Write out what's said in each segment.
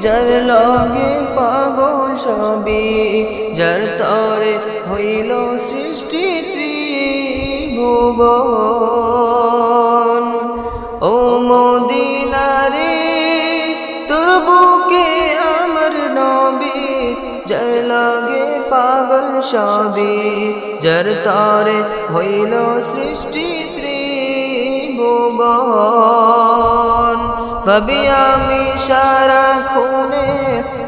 যার লগে পাগল সবি যার তরে হইল সৃষ্টি ত্রিভুবন। ও মদিনারে, তোর বুকে আমার নবী, যার লগে পাগল সবি যার তরে হইল সৃষ্টি ত্রিভুবন। ভাবি আমি সারা খুনে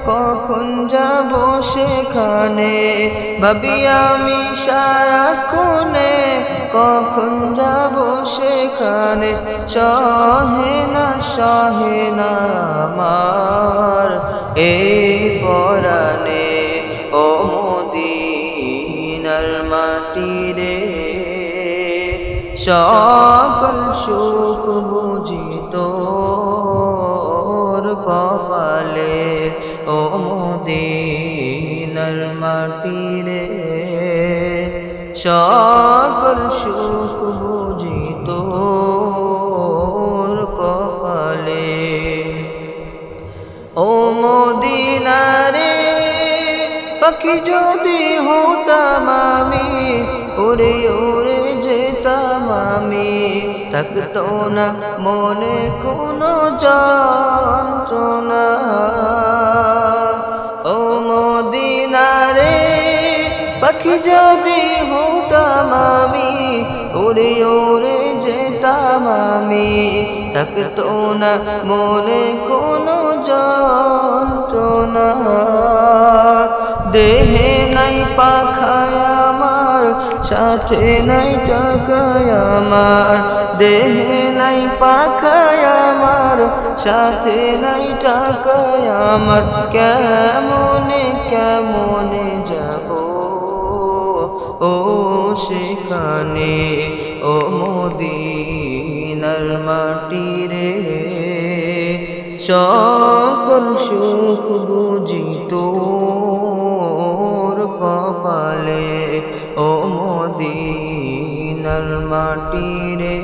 কখন যাব সেখানে? ভাবি আমি সারা খুনে কখন যাব সেখানে? সহে না সহে না আমার এই পরাণে, ও মদিনার মাটি রে সকল সুখ বুঝিত কপালে ও মদিনার মাটি রে সকল সুখ বুঝিত কপালে। ও মদিনারে পাখি যদি হতাম আমি ওরে ওরে যেতাম আমি। থাকতো না মনে কোনো যন্ত্রণা। ও মদিনারে পাখি যদি হতাম আমি, ওরে ওরে যেতাম আমি। থাকতো না মনে কোনো যন্ত্রণা। দেহে নাই পাখায় আমার সাথে নাই টাকায় আমার, দেহে নাই পাখায় আমার, সাথে নাই টাকায় আমার, কেমনে কেমনে যাব? ও সেখানে, ও মদিনার মাটি রে সকল সুখ বুঝিত মাটি রে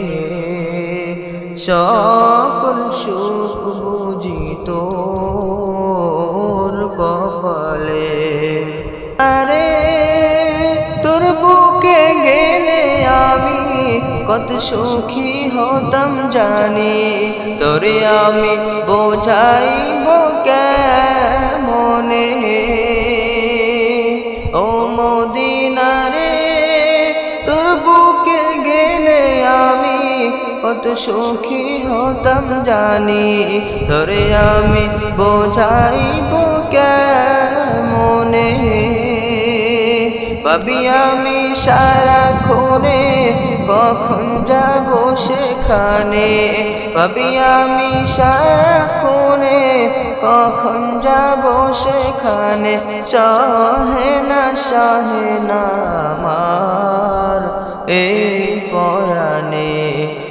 সকল সুখ বুঝিত কপালে। আরে, তোর বুকে গেলে আমি কত সুখী হতাম জানি। তোরে আমি বোঝাইব মনে ও মদিনারে কত সুখী হতাম জানি। তোরে আমি বোঝাইব মনে ভাবি আমি সারা খুনে কখন যাব সেখানে? ভাবি আমি সারা খুনে কখন যাব সেখানে? সহে না সহে না আমার এই পরাণে।